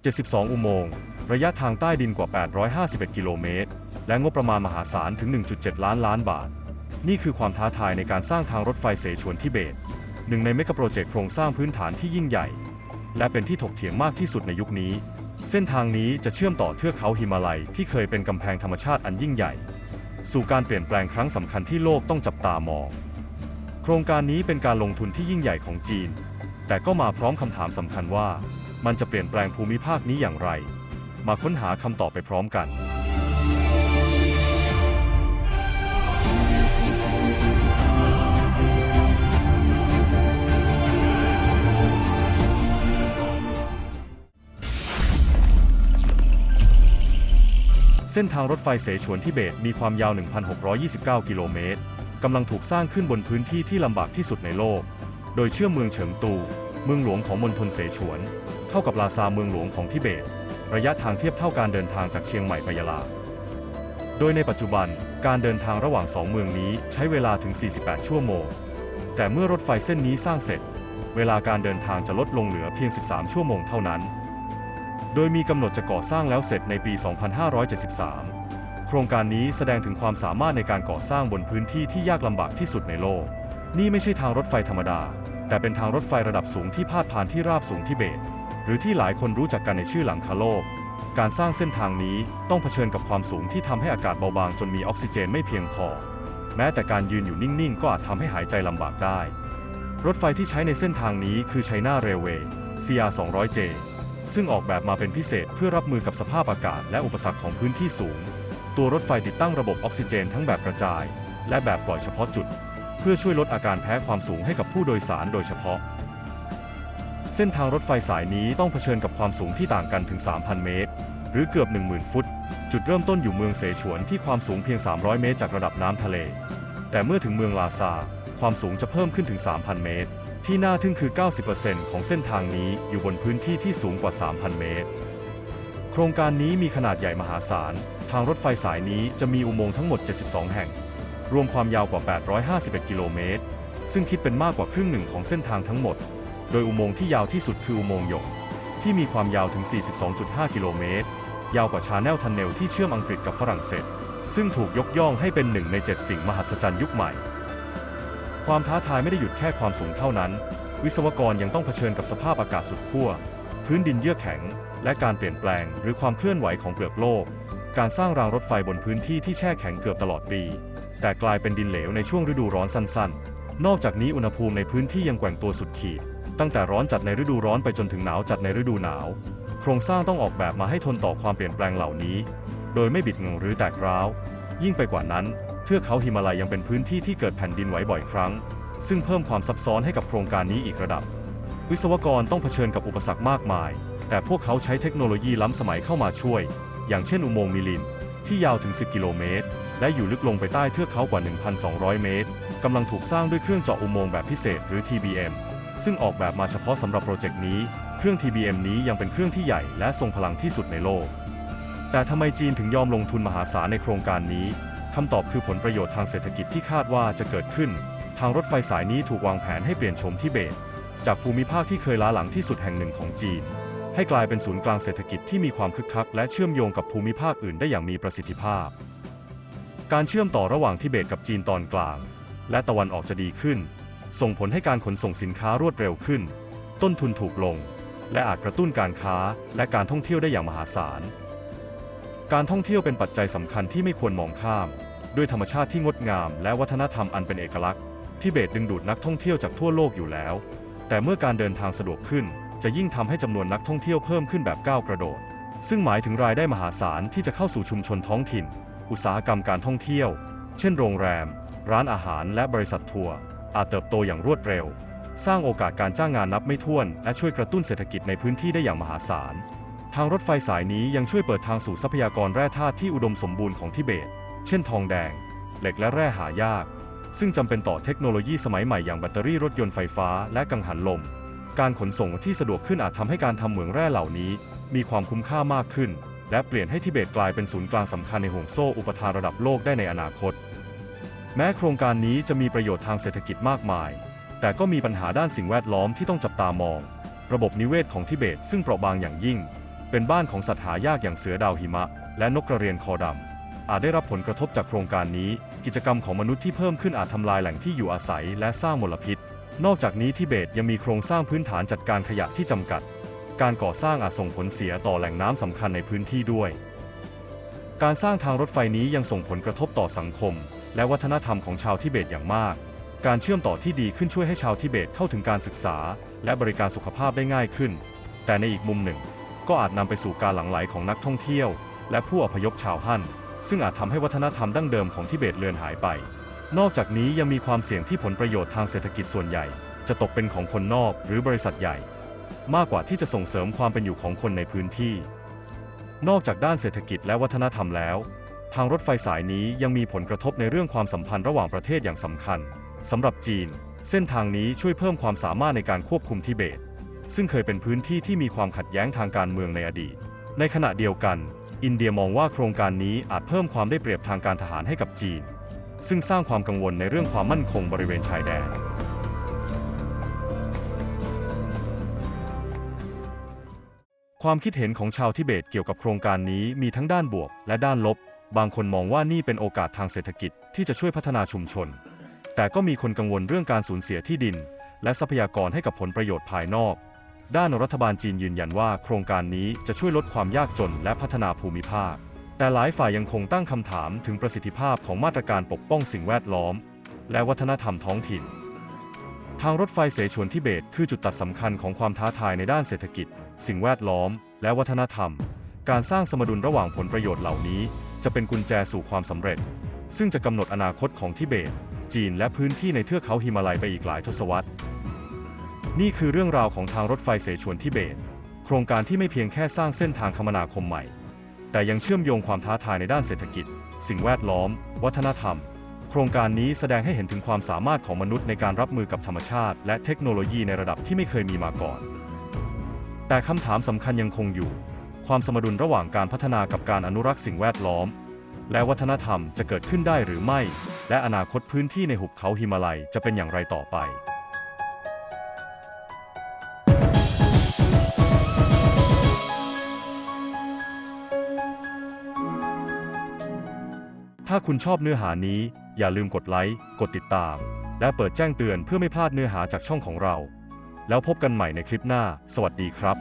72 อุโมงค์ ระยะทางใต้ดินกว่า 851 กิโลเมตร และงบประมาณมหาศาลถึง 1.7 ล้านล้านบาท นี่คือความท้าทายในการสร้างทางรถไฟเสฉวนทิเบต หนึ่งในเมกะโปรเจกต์โครงสร้างพื้นฐานที่ยิ่งใหญ่ และเป็นที่ถกเถียงมากที่สุดในยุคนี้ เส้นทางนี้จะเชื่อมต่อเทือกเขาหิมาลัยที่เคยเป็นกำแพงธรรมชาติอันยิ่งใหญ่ สู่การเปลี่ยนแปลงครั้งสำคัญที่โลกต้องจับตามอง โครงการนี้เป็นการลงทุนที่ยิ่งใหญ่ของจีน แต่ก็มาพร้อมคำถามสำคัญว่า มันจะเปลี่ยนแปลงภูมิภาคนี้อย่างไร มาค้นหาคำตอบไปพร้อมกัน เส้นทางรถไฟเสฉวนทิเบตมีความยาว 1,629 กิโลเมตรกำลังถูกสร้างขึ้นบนพื้นที่ที่ลำบากที่สุดในโลก โดยเชื่อมเมืองเฉิงตู เมืองหลวงของมณฑลเสฉวน เข้ากับลาซาเมืองหลวงของทิเบต ระยะทางเทียบเท่าการเดินทางจากเชียงใหม่ไปยะลา โดยในปัจจุบันการเดินทางระหว่างสองเมืองนี้ใช้เวลาถึง 48 ชั่วโมง แต่เมื่อรถไฟเส้นนี้สร้างเสร็จ เวลาการเดินทางจะลดลงเหลือเพียง 13 ชั่วโมงเท่านั้น โดยมีกำหนดจะก่อสร้างแล้วเสร็จในปี 2573 โครงการนี้แสดงถึงความสามารถในการก่อสร้างบนพื้นที่ที่ยากลำบากที่สุดในโลก นี่ไม่ใช่ทางรถไฟธรรมดา แต่เป็นทางรถไฟระดับสูงที่พาดผ่านที่ราบสูงทิเบต รือที่หลายคนรู้จักกันในชื่อหลังคาโลก การสร้างเส้นทางนี้ต้องเผชิญกับความสูงที่ทำให้อากาศเบาบางจนมีออกซิเจนไม่เพียงพอ แม้แต่การยืนอยู่นิ่งๆ ก็อาจทำให้หายใจลำบากได้ รถไฟที่ใช้ในเส้นทางนี้คือ China Railway CR 200J ซึ่งออกแบบมาเป็นพิเศษเพื่อรับมือกับสภาพอากาศและอุปสรรคของพื้นที่สูง ตัวรถไฟติดตั้งระบบออกซิเจนทั้งแบบกระจาย และแบบปล่อยเฉพาะจุด เพื่อช่วยลดอาการแพ้ความสูงให้กับผู้โดยสารโดยเฉพาะ ส้นทางรถไฟสายนี้ต้องเผชิญกับความสูงที่ต่างกันถึง 3,000 เมตร หรือเกือบ 10,000 ฟุต จุดเริ่มต้นอยู่เมืองเสฉวนที่ความสูงเพียง 300 เมตรจากระดับน้ำทะเล แต่เมื่อถึงเมืองลาซา ความสูงจะเพิ่มขึ้นถึง 3,000 เมตร ที่น่าทึ่งคือ 90%ของเส้นทางนี้อยู่บนพื้นที่ที่สูงกว่า 3,000 เมตร โครงการนี้มีขนาดใหญ่มหาศาล ทางรถไฟสายนี้จะมีอุโมงค์ทั้งหมด 72 แห่ง รวมความยาวกว่า 851 กิโลเมตร ซึ่งคิดเป็นมากกว่าครึ่งหนึ่งของเส้นทางทั้งหมด โดยอุโมงค์ที่ยาวที่สุดคืออุโมงค์หยก ที่มีความยาวถึง 42.5 กิโลเมตร ยาวกว่าชาแนลทันเนลที่เชื่อมอังกฤษกับฝรั่งเศส ซึ่งถูกยกย่องให้เป็นหนึ่งใน 7 สิ่งมหัศจรรย์ยุคใหม่ ความท้าทายไม่ได้หยุดแค่ความสูงเท่านั้น วิศวกรยังต้องเผชิญกับสภาพอากาศสุดขั้ว พื้นดินเยือกแข็ง และการเปลี่ยนแปลง หรือความเคลื่อนไหวของเปลือกโลก การสร้างรางรถไฟบนพื้นที่ที่แช่แข็งเกือบตลอดปี แต่กลายเป็นดินเหลวในช่วงฤดูร้อนสั้น ๆ นอกจากนี้อุณหภูมิในพื้นที่ยังแกว่งตัวสุดขีด ตั้งแต่ร้อนจัดในฤดูร้อนไปจนถึงหนาวจัดในฤดูหนาว โครงสร้างต้องออกแบบมาให้ทนต่อความเปลี่ยนแปลงเหล่านี้ โดยไม่บิดงงหรือแตกร้าว ยิ่งไปกว่านั้น เทือกเขาหิมาลัยยังเป็นพื้นที่ที่เกิดแผ่นดินไหวบ่อยครั้ง ซึ่งเพิ่มความซับซ้อนให้กับโครงการนี้อีกระดับ วิศวกรต้องเผชิญกับอุปสรรคมากมาย แต่พวกเขาใช้เทคโนโลยีล้ำสมัยเข้ามาช่วย อย่างเช่นอุโมงค์มิลิน ที่ยาวถึง 10 กิโลเมตรและอยู่ลึกลงไปใต้เทือกเขากว่า 1,200 เมตร กำลังถูกสร้างด้วยเครื่องเจาะอุโมงค์แบบพิเศษหรือ TBM ซึ่งออกแบบมาเฉพาะสำหรับโปรเจกต์นี้ เครื่อง TBM นี้ยังเป็นเครื่องที่ใหญ่และทรงพลังที่สุดในโลก แต่ทำไมจีนถึงยอมลงทุนมหาศาลในโครงการนี้คำตอบคือผลประโยชน์ทางเศรษฐกิจที่คาดว่าจะเกิดขึ้น ทางรถไฟสายนี้ถูกวางแผนให้เปลี่ยนโฉมทิเบต จากภูมิภาคที่เคยล้าหลังที่สุดแห่งหนึ่งของจีน ให้กลายเป็นศูนย์กลางเศรษฐกิจที่มีความคึกคัก และเชื่อมโยงกับภูมิภาคอื่นได้อย่างมีประสิทธิภาพ การเชื่อมต่อระหว่างทิเบตกับจีนตอนกลาง และตะวันออกจะดีขึ้น ส่งผลให้การขนส่งสินค้ารวดเร็วขึ้น ต้นทุนถูกลง และอาจกระตุ้นการค้าและการท่องเที่ยวได้อย่างมหาศาล การท่องเที่ยวเป็นปัจจัยสำคัญที่ไม่ควรมองข้าม ด้วยธรรมชาติที่งดงาม และวัฒนธรรมอันเป็นเอกลักษณ์ทิเบตดึงดูดนักท่องเที่ยวจากทั่วโลกอยู่แล้ว แต่เมื่อการเดินทางสะดวกขึ้น จะยิ่งทำให้จำนวนนักท่องเที่ยวเพิ่มขึ้นแบบก้าวกระโดด ซึ่งหมายถึงรายได้มหาศาลที่จะเข้าสู่ชุมชนท้องถิ่น อุตสาหกรรมการท่องเที่ยว เช่น โรงแรม ร้านอาหารและบริษัททัวร์ อาจเติบโตอย่างรวดเร็ว สร้างโอกาสการจ้างงานนับไม่ถ้วน และช่วยกระตุ้นเศรษฐกิจในพื้นที่ได้อย่างมหาศาล ทางรถไฟสายนี้ยังช่วยเปิดทางสู่ทรัพยากรแร่ธาตุที่อุดมสมบูรณ์ของทิเบต เช่นทองแดง เหล็กและแร่หายาก ซึ่งจำเป็นต่อเทคโนโลยีสมัยใหม่อย่างแบตเตอรี่รถยนต์ไฟฟ้าและกังหันลม การขนส่งที่สะดวกขึ้นอาจทำให้การทำเหมืองแร่เหล่านี้ มีความคุ้มค่ามากขึ้น และเปลี่ยนให้ทิเบตกลายเป็นศูนย์กลางสำคัญในห่วงโซ่อุปทานระดับโลกได้ในอนาคต แม้โครงการนี้จะมีประโยชน์ทางเศรษฐกิจมากมาย แต่ก็มีปัญหาด้านสิ่งแวดล้อมที่ต้องจับตามอง ระบบนิเวศของทิเบตซึ่งเปราะบางอย่างยิ่ง เป็นบ้านของสัตว์หายากอย่างเสือดาวหิมะ และนกกระเรียนคอดำ อาจได้รับผลกระทบจากโครงการนี้ กิจกรรมของมนุษย์ที่เพิ่มขึ้นอาจทำลายแหล่งที่อยู่อาศัยและสร้างมลพิษ นอกจากนี้ทิเบตยังมีโครงสร้างพื้นฐานจัดการขยะที่จำกัด การก่อสร้างอาจส่งผลเสียต่อแหล่งน้ำสำคัญในพื้นที่ด้วย การสร้างทางรถไฟนี้ยังส่งผลกระทบต่อสังคม และวัฒนธรรมของชาวทิเบตอย่างมาก การเชื่อมต่อที่ดีขึ้นช่วยให้ชาวทิเบตเข้าถึงการศึกษา และบริการสุขภาพได้ง่ายขึ้น แต่ในอีกมุมหนึ่ง ก็อาจนำไปสู่การหลั่งไหลของนักท่องเที่ยว และผู้อพยพชาวฮั่น ซึ่งอาจทำให้วัฒนธรรมดั้งเดิมของทิเบตเลือนหายไป นอกจากนี้ยังมีความเสี่ยงที่ผลประโยชน์ทางเศรษฐกิจส่วนใหญ่ จะตกเป็นของคนนอกหรือบริษัทใหญ่ มากกว่าที่จะส่งเสริมความเป็นอยู่ของคนในพื้นที่ นอกจากด้านเศรษฐกิจและวัฒนธรรมแล้ว ทางรถไฟสายนี้ยังมีผลกระทบในเรื่องความสัมพันธ์ระหว่างประเทศอย่างสำคัญสำหรับจีน เส้นทางนี้ช่วยเพิ่มความสามารถในการควบคุมทิเบต ซึ่งเคยเป็นพื้นที่ที่มีความขัดแย้งทางการเมืองในอดีต ในขณะเดียวกัน อินเดียมองว่าโครงการนี้อาจเพิ่มความได้เปรียบทางการทหารให้กับจีน ซึ่งสร้างความกังวลในเรื่องความมั่นคงบริเวณชายแดนความคิดเห็นของชาวทิเบตเกี่ยวกับโครงการนี้มีทั้งด้านบวกและด้านลบ บางคนมองว่านี่เป็นโอกาสทางเศรษฐกิจที่จะช่วยพัฒนาชุมชน แต่ก็มีคนกังวลเรื่องการสูญเสียที่ดิน และทรัพยากรให้กับผลประโยชน์ภายนอก ด้านรัฐบาลจีนยืนยันว่า โครงการนี้จะช่วยลดความยากจนและพัฒนาภูมิภาค แต่หลายฝ่ายยังคงตั้งคำถามถึงประสิทธิภาพของมาตรการปกป้องสิ่งแวดล้อม และวัฒนธรรมท้องถิ่น ทางรถไฟเสฉวนทิเบตคือจุดตัดสำคัญของความท้าทายในด้านเศรษฐกิจ สิ่งแวดล้อม และวัฒนธรรม การสร้างสมดุลระหว่างผลประโยชน์เหล่านี้ จะเป็นกุญแจสู่ความสำเร็จ ซึ่งจะกำหนดอนาคตของทิเบต จีนและพื้นที่ในเทือกเขาฮิมาลัยไปอีกหลายทศวรรษ นี่คือเรื่องราวของทางรถไฟเสฉวนทิเบต โครงการที่ไม่เพียงแค่สร้างเส้นทางคมนาคมใหม่ แต่ยังเชื่อมโยงความท้าทายในด้านเศรษฐกิจ สิ่งแวดล้อม วัฒนธรรม โครงการนี้แสดงให้เห็นถึงความสามารถของมนุษย์ในการรับมือกับธรรมชาติ และเทคโนโลยีในระดับที่ไม่เคยมีมาก่อน แต่คำถามสำคัญยังคงอยู่ ความสมดุลระหว่างการพัฒนากับการอนุรักษ์สิ่งแวดล้อม และวัฒนธรรมจะเกิดขึ้นได้หรือไม่ และอนาคตพื้นที่ในหุบเขาฮิมาลัยจะเป็นอย่างไรต่อไปถ้าคุณชอบเนื้อหานี้ อย่าลืมกดไลค์ กดติดตาม และเปิดแจ้งเตือนเพื่อไม่พลาดเนื้อหาจากช่องของเรา แล้วพบกันใหม่ในคลิปหน้า สวัสดีครับ